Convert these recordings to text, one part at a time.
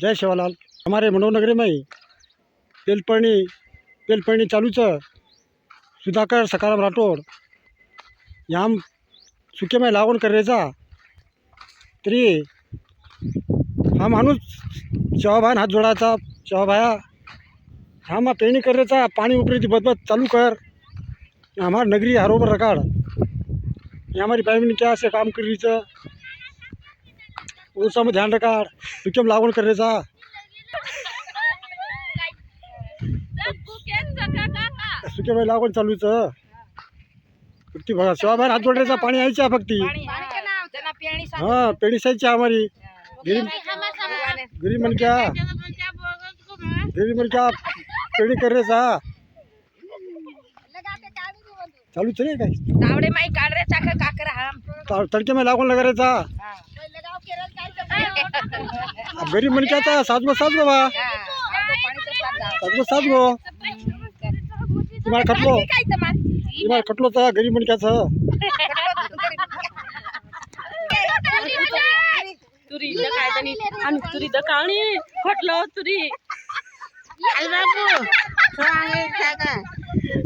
जय शिवालाल. हमारे मनोनगरी में ही पेलपणी पेलपणी चालूचं सुधाकर सकाराम राठोड या सुक्यामध्ये लागवण करायचा तरी हा माणूस शेवाभान हात जोडायचा शेवाभाया हा मा पेरणी करायचा पाणी उपरी बदबद चालू कर. आम्हा नगरी हरोबर रकाड या हमारी बहन क्या असे काम करीचं? ऊसामध्ये ध्यान रकाड पिकम लागवण करायचा सुक्यामध्ये लागवण चालूच फक्त बघा शिवाबाहेर हात जोडायचा पाणी यायच्या फक्त हां पेढी सायची आम्हारी. घरी म्हण क्या घरी म्हण क्या पेढी करायचा चालूच नाही काय तावडे माई काढरे चाक काकर हाम. ता- तडक्यामध्ये लागवण लगायचा घरी म्हण क्या आता साजगो साजगो बा. साजगो साजगो तुम्हाला खटलो तुम्हाला खटलो तर घरी म्हण क्याचं तुरी काय तरी आणि तुरी कावणी फटलो तुरी. आई बाबू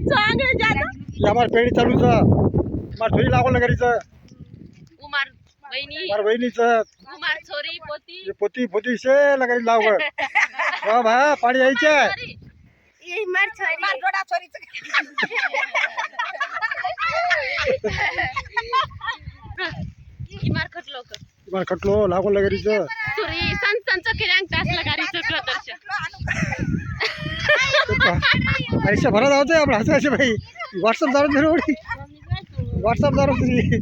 चांगले जात आम्हाला पेढी चालूचं मला थोडी लागवण लगायचं उमार वहिनी. मार बहिणीचं उमार छोरी पोती. हे पोती पोती शे लगायची लागवड हा भा पाणी यायचं? मार छोरी. मार डोडा छोरीचं. इमार खटलो का तुम्हाला खटलो लागवण लगायचं तुरी संतांचं किरांग तास लगारीचं प्रदर्शन पैसे भरा जावते आपण हसे असे भाई व्हॉट्सअप दारू फिर उडी. व्हॉट्सअप दारू तुझी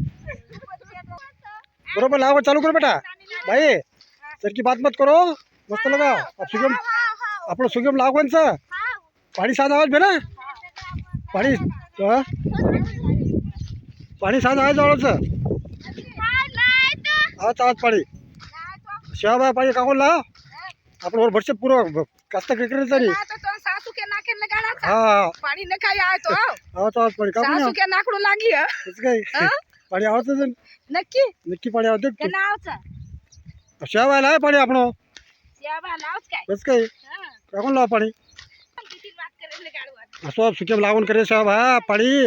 बरोबर लागवड चालू कर बेटा. भाई सर की बात मत करो. मस्त लगा. अब सुगम आपलं सुगम लागवणचं पाणी साधा आवाज भेना पाणी? पाणी साधा आवाज जवळचं आवाज आवाज पाणी. शिवाबाई पाणी काकून ला आपण वर भरसे पुरं कास्त क्रिकेट तरी. नाके हा. हा पानी न खाई आए तो? आवाज आवाज पाणी. काकून सासू के नाकड़ू लागी कसं काय? पाणी आवडतं नक्की. नक्की पाणी आवडतं? के नावचं आहे पाणी आपण. सेवा नावच काय? कसं काय? हा. काकून लावा पाणी. किती बात असं सुक्याम लागून करे साहेब हा पाणी.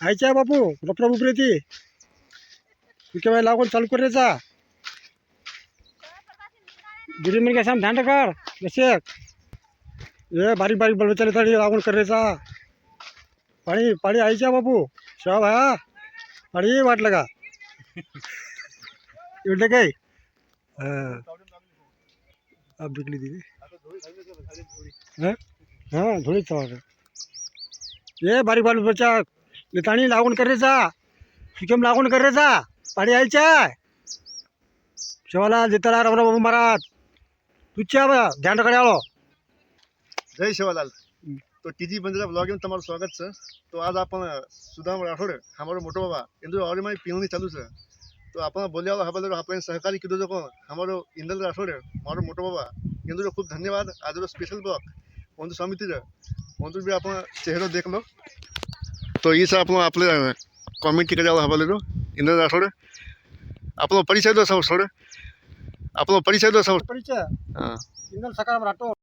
आयचे आहे बापू. रपरा बुपरी ती सुक्याबाई लागून चालू करायचा गिरी म्हणजे काय सांग ध्यान कर जसे हे बारीक बारीक बलबचाले तरी लागून करायचा पाणी पाणी आयचे आहे बापू. साहेब हा अरे वाटलं का? एवढं काय? हा. बिकली दिली हा? धुळीचा वाटा ए बारीक बालूच्या ताणी लागून कर रे जा. सिकम लागून कर रे जा. पाणी यायच्या शिवाला जिताला रामराव बाबू महाराज. तुझ्या ध्यान आलो. जय शिवालाल. તો ટીજી બંદરા બ્લોગમાં તમારું સ્વાગત છે તો આજ આપણે સુદામ રાઠોડ અમારો મોટો બાબા એનું ઓલરેડી પીવણી ચાલુ છે તો આપણે બોલ્યા હવે આપણે સહકારી કીધું તો કોણ અમારો ઇન્દલ રાઠોડ મારો મોટો બાબા એનું ખૂબ ધન્યવાદ આજનો સ્પેશિયલ બ્લોગ ಒಂದು ಸಮಿತಿದೆ ಒಂದು ಬಿ આપણે ચહેરો દેખ લો તો એ છે આપણો આપણે કોમેન્ટ કર્યા હવે ઇન્દલ રાઠોડ આપણો પરિચય દો સૌ છોડ આપણો પરિચય દો સૌ परिचय हां इंदल सकाराम राठोड